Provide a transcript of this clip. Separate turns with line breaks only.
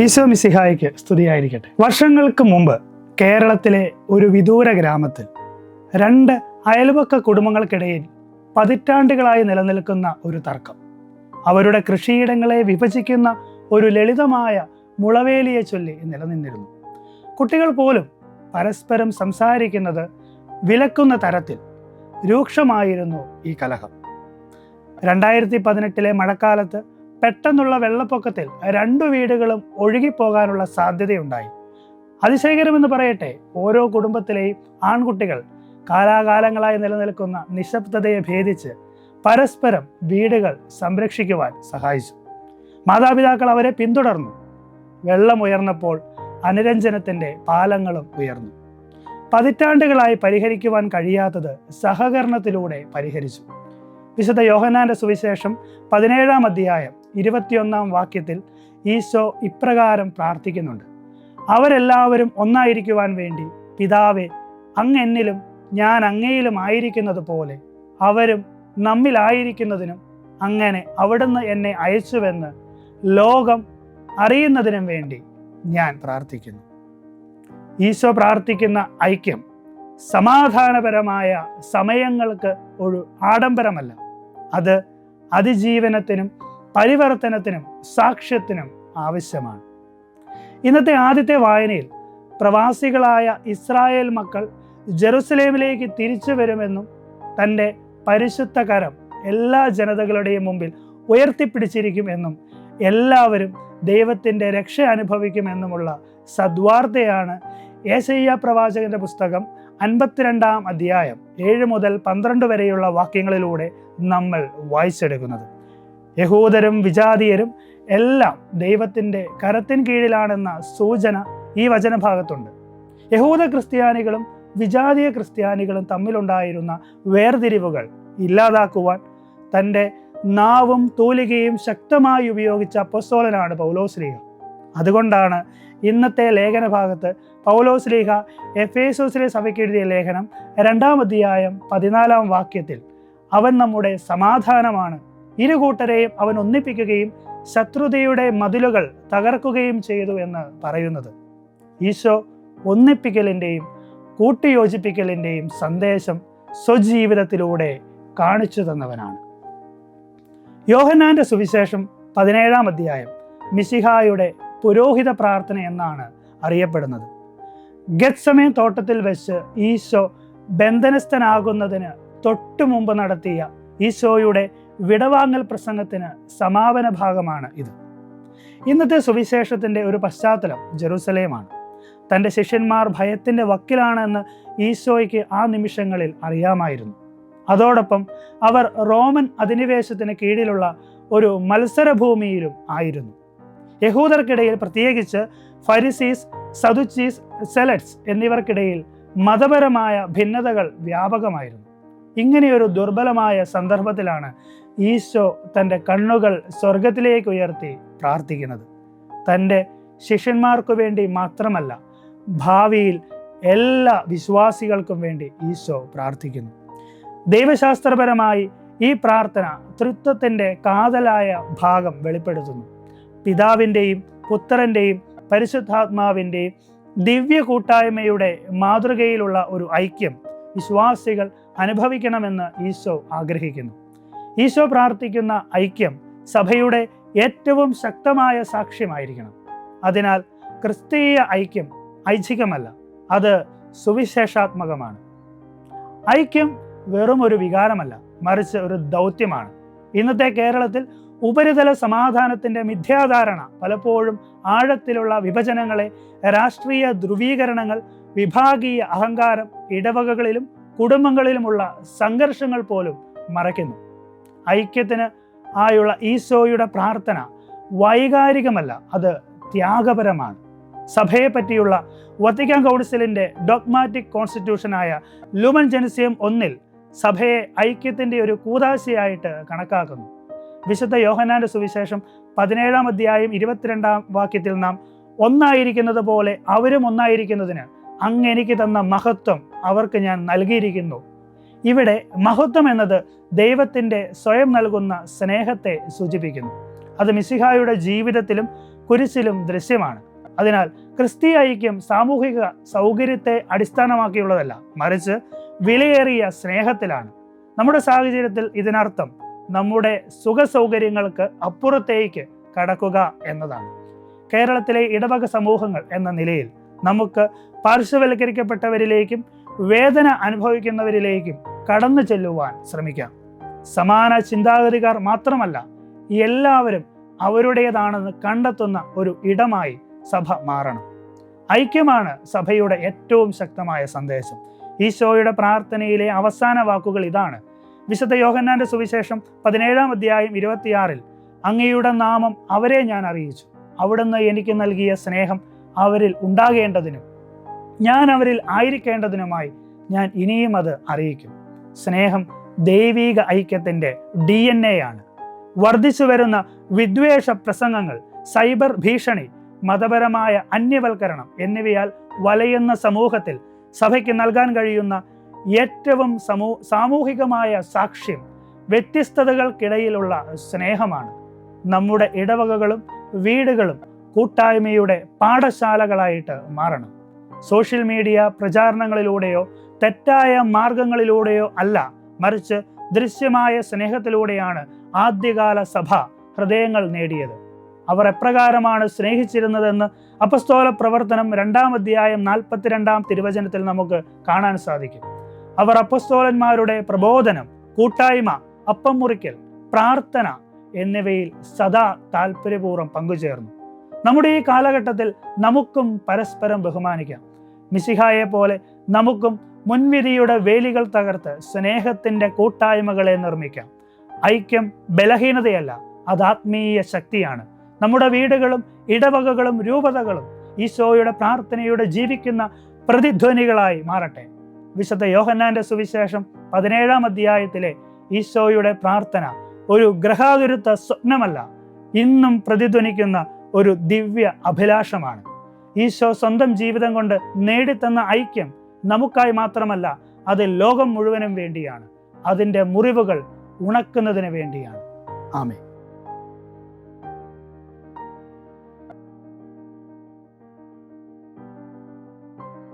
ഈശോ മിസിഹായിക്ക് സ്തുതിയായിരിക്കട്ടെ. വർഷങ്ങൾക്ക് മുമ്പ് കേരളത്തിലെ ഒരു വിദൂര ഗ്രാമത്തിൽ രണ്ട് അയൽവക്ക കുടുംബങ്ങൾക്കിടയിൽ പതിറ്റാണ്ടുകളായി നിലനിൽക്കുന്ന ഒരു തർക്കം. അവരുടെ കൃഷിയിടങ്ങളെ വിഭജിക്കുന്ന ഒരു ലളിതമായ മുളവേലിയെ ചൊല്ലി നിലനിന്നിരുന്നു. കുട്ടികൾ പോലും പരസ്പരം സംസാരിക്കുന്നത് വിലക്കുന്ന തരത്തിൽ രൂക്ഷമായിരുന്നു ഈ കലഹം. രണ്ടായിരത്തി പതിനെട്ടിലെ മഴക്കാലത്ത് പെട്ടെന്നുള്ള വെള്ളപ്പൊക്കത്തിൽ രണ്ടു വീടുകളും ഒഴുകിപ്പോകാനുള്ള സാധ്യതയുണ്ടായി. അതിശയകരമെന്ന് പറയട്ടെ ഓരോ കുടുംബത്തിലെയും ആൺകുട്ടികൾ കാലാകാലങ്ങളായി നിലനിൽക്കുന്ന നിശബ്ദതയെ ഭേദിച്ച് പരസ്പരം വീടുകൾ സംരക്ഷിക്കുവാൻ സഹായിച്ചു. മാതാപിതാക്കൾ അവരെ പിന്തുടർന്നു. വെള്ളം ഉയർന്നപ്പോൾ അനുരഞ്ജനത്തിന്റെ പാലങ്ങളും ഉയർന്നു. പതിറ്റാണ്ടുകളായി പരിഹരിക്കുവാൻ കഴിയാത്തത് സഹകരണത്തിലൂടെ പരിഹരിച്ചു. വിശുദ്ധ യോഹനാന്റെ സുവിശേഷം പതിനേഴാം അധ്യായം ഇരുപത്തിയൊന്നാം വാക്യത്തിൽ ഈശോ ഇപ്രകാരം പ്രാർത്ഥിക്കുന്നുണ്ട്. അവരെല്ലാവരും ഒന്നായിരിക്കുവാൻ വേണ്ടി പിതാവെ അങ്ങ് എന്നിലും ഞാൻ അങ്ങയിലും ആയിരിക്കുന്നത് പോലെ അവരും നമ്മിലായിരിക്കുന്നതിനും അങ്ങനെ അവിടുന്ന് എന്നെ അയച്ചുവെന്ന് ലോകം അറിയുന്നതിനും വേണ്ടി ഞാൻ പ്രാർത്ഥിക്കുന്നു. ഈശോ പ്രാർത്ഥിക്കുന്ന ഐക്യം സമാധാനപരമായ സമയങ്ങൾക്ക് ഒരു ആഡംബരമല്ല. അത് അതിജീവനത്തിനും പരിവർത്തനത്തിനും സാക്ഷ്യത്തിനും ആവശ്യമാണ്. ഇന്നത്തെ ആദ്യത്തെ വായനയിൽ പ്രവാസികളായ ഇസ്രായേൽ മക്കൾ ജെറുസലേമിലേക്ക് തിരിച്ചു വരുമെന്നും തന്റെ പരിശുദ്ധ കരം എല്ലാ ജനതകളുടെയും മുമ്പിൽ ഉയർത്തിപ്പിടിച്ചിരിക്കും എന്നും എല്ലാവരും ദൈവത്തിന്റെ രക്ഷ അനുഭവിക്കുമെന്നുമുള്ള സദ്വാർത്തയാണ് ഏശയ്യ പ്രവാചകന്റെ പുസ്തകം അൻപത്തിരണ്ടാം അധ്യായം ഏഴ് മുതൽ പന്ത്രണ്ട് വരെയുള്ള വാക്യങ്ങളിലൂടെ നമ്മൾ വായിച്ചെടുക്കുന്നത്. യഹൂദരും വിജാതീയരും എല്ലാം ദൈവത്തിന്റെ കരത്തിൻ കീഴിലാണെന്ന സൂചന ഈ വചനഭാഗത്തുണ്ട്. യഹൂദ ക്രിസ്ത്യാനികളും വിജാതീയ ക്രിസ്ത്യാനികളും തമ്മിലുണ്ടായിരുന്ന വേർതിരിവുകൾ ഇല്ലാതാക്കുവാൻ തന്റെ നാവും തൂലികയും ശക്തമായി ഉപയോഗിച്ച അപ്പസ്തോലനാണ് പൗലോസ്ലീഹ. അതുകൊണ്ടാണ് ഇന്നത്തെ ലേഖന ഭാഗത്ത് പൗലോസ്ലീഹ എഫേസോസിലെ സഭയ്ക്ക് എഴുതിയ ലേഖനം രണ്ടാം അധ്യായം പതിനാലാം വാക്യത്തിൽ അവൻ നമ്മുടെ സമാധാനമാണ് ഇരു കൂട്ടരെയും അവൻ ഒന്നിപ്പിക്കുകയും ശത്രുതയുടെ മതിലുകൾ തകർക്കുകയും ചെയ്തു എന്ന് പറയുന്നത്. ഈശോ ഒന്നിപ്പിക്കലിന്റെയും കൂട്ടിയോജിപ്പിക്കലിന്റെയും സന്ദേശം സ്വജീവിതത്തിലൂടെ കാണിച്ചു തന്നവനാണ്. യോഹന്നാന്റെ സുവിശേഷം പതിനേഴാം അധ്യായം മിസിഹായുടെ പുരോഹിത പ്രാർത്ഥന എന്നാണ് അറിയപ്പെടുന്നത്. ഗത്സമയ തോട്ടത്തിൽ വെച്ച് ഈശോ ബന്ധനസ്ഥനാകുന്നതിന് തൊട്ടു മുമ്പ് നടത്തിയ ഈശോയുടെ വിടവാങ്ങൽ പ്രസംഗത്തിന് സമാപന ഭാഗമാണ് ഇത്. ഇന്നത്തെ സുവിശേഷത്തിന്റെ ഒരു പശ്ചാത്തലം ജെറുസലേമാണ്. തന്റെ ശിഷ്യന്മാർ ഭയത്തിന്റെ വക്കിലാണെന്ന് ഈശോയ്ക്ക് ആ നിമിഷങ്ങളിൽ അറിയാമായിരുന്നു. അതോടൊപ്പം അവർ റോമൻ അധിനിവേശത്തിന് കീഴിലുള്ള ഒരു മത്സരഭൂമിയിലും ആയിരുന്നു. യഹൂദർക്കിടയിൽ പ്രത്യേകിച്ച് ഫരിസീസ് സദുച്ചീസ് സെലറ്റ്സ് എന്നിവർക്കിടയിൽ മതപരമായ ഭിന്നതകൾ വ്യാപകമായിരുന്നു. ഇങ്ങനെയൊരു ദുർബലമായ സന്ദർഭത്തിലാണ് ഈശോ തന്റെ കണ്ണുകൾ സ്വർഗത്തിലേക്ക് ഉയർത്തി പ്രാർത്ഥിക്കുന്നത്. തന്റെ ശിഷ്യന്മാർക്കു വേണ്ടി മാത്രമല്ല ഭാവിയിൽ എല്ലാ വിശ്വാസികൾക്കും വേണ്ടി ഈശോ പ്രാർത്ഥിക്കുന്നു. ദൈവശാസ്ത്രപരമായി ഈ പ്രാർത്ഥന തൃത്വത്തിന്റെ കാതലായ ഭാഗം വെളിപ്പെടുത്തുന്നു. പിതാവിന്റെയും പുത്രന്റെയും പരിശുദ്ധാത്മാവിന്റെയും ദിവ്യ കൂട്ടായ്മയുടെ മാതൃകയിലുള്ള ഒരു ഐക്യം വിശ്വാസികൾ അനുഭവിക്കണമെന്ന് ഈശോ ആഗ്രഹിക്കുന്നു. ഈശോ പ്രാർത്ഥിക്കുന്ന ഐക്യം സഭയുടെ ഏറ്റവും ശക്തമായ സാക്ഷ്യമായിരിക്കണം. അതിനാൽ ക്രിസ്തീയ ഐക്യം ഐച്ഛികമല്ല അത് സുവിശേഷാത്മകമാണ്. ഐക്യം വെറും ഒരു വികാരമല്ല മറിച്ച് ഒരു ദൗത്യമാണ്. ഇന്നത്തെ കേരളത്തിൽ ഉപരിതല സമാധാനത്തിന്റെ മിഥ്യാധാരണ പലപ്പോഴും ആഴത്തിലുള്ള വിഭജനങ്ങളെ രാഷ്ട്രീയ ധ്രുവീകരണങ്ങൾ വിഭാഗീയ അഹങ്കാരം ഇടവകകളിലും കുടുംബങ്ങളിലുമുള്ള സംഘർഷങ്ങൾ പോലും മറയ്ക്കുന്നു. ഐക്യത്തിന് ആയുള്ള ഈശോയുടെ പ്രാർത്ഥന വൈകാരികമല്ല അത് ത്യാഗപരമാണ്. സഭയെ പറ്റിയുള്ള വത്തിക്കാൻ കൗൺസിലിന്റെ ഡോഗ്മാറ്റിക് കോൺസ്റ്റിറ്റ്യൂഷനായ ലുമൻ ജനസ്യം ഒന്നിൽ സഭയെ ഐക്യത്തിന്റെ ഒരു കൂതാശയായിട്ട് കണക്കാക്കുന്നു. വിശുദ്ധ യോഹനാന്റെ സുവിശേഷം പതിനേഴാം അധ്യായം ഇരുപത്തിരണ്ടാം വാക്യത്തിൽ നാം ഒന്നായിരിക്കുന്നത് പോലെ അവരും ഒന്നായിരിക്കുന്നതിന് അങ്ങ് എനിക്ക് തന്ന മഹത്വം അവർക്ക് ഞാൻ നൽകിയിരിക്കുന്നു. ഇവിടെ മഹത്വം എന്നത് ദൈവത്തിന്റെ സ്വയം നൽകുന്ന സ്നേഹത്തെ സൂചിപ്പിക്കുന്നു. അത് മിസിഹായുടെ ജീവിതത്തിലും കുരിശിലും ദൃശ്യമാണ്. അതിനാൽ ക്രിസ്തീയ ഐക്യം സാമൂഹിക സൗകര്യത്തെ അടിസ്ഥാനമാക്കിയുള്ളതല്ല മറിച്ച് വിലയേറിയ സ്നേഹത്തിലാണ്. നമ്മുടെ സാഹചര്യത്തിൽ ഇതിനർത്ഥം നമ്മുടെ സുഖ സൗകര്യങ്ങൾക്ക് അപ്പുറത്തേക്ക് കടക്കുക എന്നതാണ്. കേരളത്തിലെ ഇടവക സമൂഹങ്ങൾ എന്ന നിലയിൽ നമുക്ക് പാർശ്വവൽക്കരിക്കപ്പെട്ടവരിലേക്കും വേദന അനുഭവിക്കുന്നവരിലേക്കും കടന്നു ചെല്ലുവാൻ ശ്രമിക്കാം. സമാന ചിന്താഗതിക്കാർ മാത്രമല്ല എല്ലാവരും അവരുടേതാണെന്ന് കണ്ടെത്തുന്ന ഒരു ഇടമായി സഭ മാറണം. ഐക്യമാണ് സഭയുടെ ഏറ്റവും ശക്തമായ സന്ദേശം. ഈശോയുടെ പ്രാർത്ഥനയിലെ അവസാന വാക്കുകൾ ഇതാണ്. വിശുദ്ധ യോഹന്നാന്റെ സുവിശേഷം പതിനേഴാം അധ്യായം ഇരുപത്തിയാറിൽ അങ്ങയുടെ നാമം അവരെ ഞാൻ അറിയിച്ചു. അവിടുന്ന് എനിക്ക് നൽകിയ സ്നേഹം അവരിൽ ഉണ്ടാകേണ്ടതിനും ഞാൻ അവരിൽ ആയിരിക്കേണ്ടതിനുമായി ഞാൻ ഇനിയും അത് അറിയിക്കും. സ്നേഹം ദൈവീക ഐക്യത്തിന്റെ ഡി എൻ എ ആണ് വർദ്ധിച്ചു വരുന്ന വിദ്വേഷ പ്രസംഗങ്ങൾ സൈബർ ഭീഷണി മതപരമായ അന്യവൽക്കരണം എന്നിവയാൽ വലയുന്ന സമൂഹത്തിൽ സഭയ്ക്ക് നൽകാൻ കഴിയുന്ന ഏറ്റവും സമൂ സാമൂഹികമായ സാക്ഷ്യം വ്യത്യസ്തതകൾക്കിടയിലുള്ള സ്നേഹമാണ്. നമ്മുടെ ഇടവകകളും വീടുകളും കൂട്ടായ്മയുടെ പാഠശാലകളായിട്ട് മാറണം. സോഷ്യൽ മീഡിയ പ്രചാരണങ്ങളിലൂടെയോ തെറ്റായ മാർഗങ്ങളിലൂടെയോ അല്ല മറിച്ച് ദൃശ്യമായ സ്നേഹത്തിലൂടെയാണ് ആദ്യകാല സഭ ഹൃദയങ്ങൾ നേടിയത്. അവർ എപ്രകാരമാണ് സ്നേഹിച്ചിരുന്നതെന്ന് അപസ്തോല പ്രവർത്തനം രണ്ടാം അധ്യായം നാൽപ്പത്തിരണ്ടാം തിരുവചനത്തിൽ നമുക്ക് കാണാൻ സാധിക്കും. അവർ അപ്പസ്തോലന്മാരുടെ പ്രബോധനം കൂട്ടായ്മ അപ്പം മുറിക്കൽ പ്രാർത്ഥന എന്നിവയിൽ സദാ താല്പര്യപൂർവം പങ്കുചേർന്നു. നമ്മുടെ ഈ കാലഘട്ടത്തിൽ നമുക്കും പരസ്പരം ബഹുമാനിക്കാം. മിസിഹായെ പോലെ നമുക്കും മുൻവിധിയുടെ വേലികൾ തകർത്ത് സ്നേഹത്തിന്റെ കൂട്ടായ്മകളെ നിർമ്മിക്കാം. ഐക്യം ബലഹീനതയല്ല അത് ആത്മീയ ശക്തിയാണ്. നമ്മുടെ വീടുകളും ഇടവകകളും രൂപതകളും ഈശോയുടെ പ്രാർത്ഥനയുടെ ജീവിക്കുന്ന പ്രതിധ്വനികളായി മാറട്ടെ. വിശുദ്ധ യോഹന്നാന്റെ സുവിശേഷം പതിനേഴാം അധ്യായത്തിലെ ഈശോയുടെ പ്രാർത്ഥന ഒരു ഗ്രഹാതുരുത്ത സ്വപ്നമല്ല ഇന്നും പ്രതിധ്വനിക്കുന്ന ഒരു ദിവ്യ അഭിലാഷമാണ്. ഈശോ സ്വന്തം ജീവിതം കൊണ്ട് നേടിത്തന്ന ഐക്യം നമുക്കായി മാത്രമല്ല അത് ലോകം മുഴുവനും വേണ്ടിയാണ്. അതിന്റെ മുറിവുകൾ ഉണക്കുന്നതിന് വേണ്ടിയാണ്. ആമേ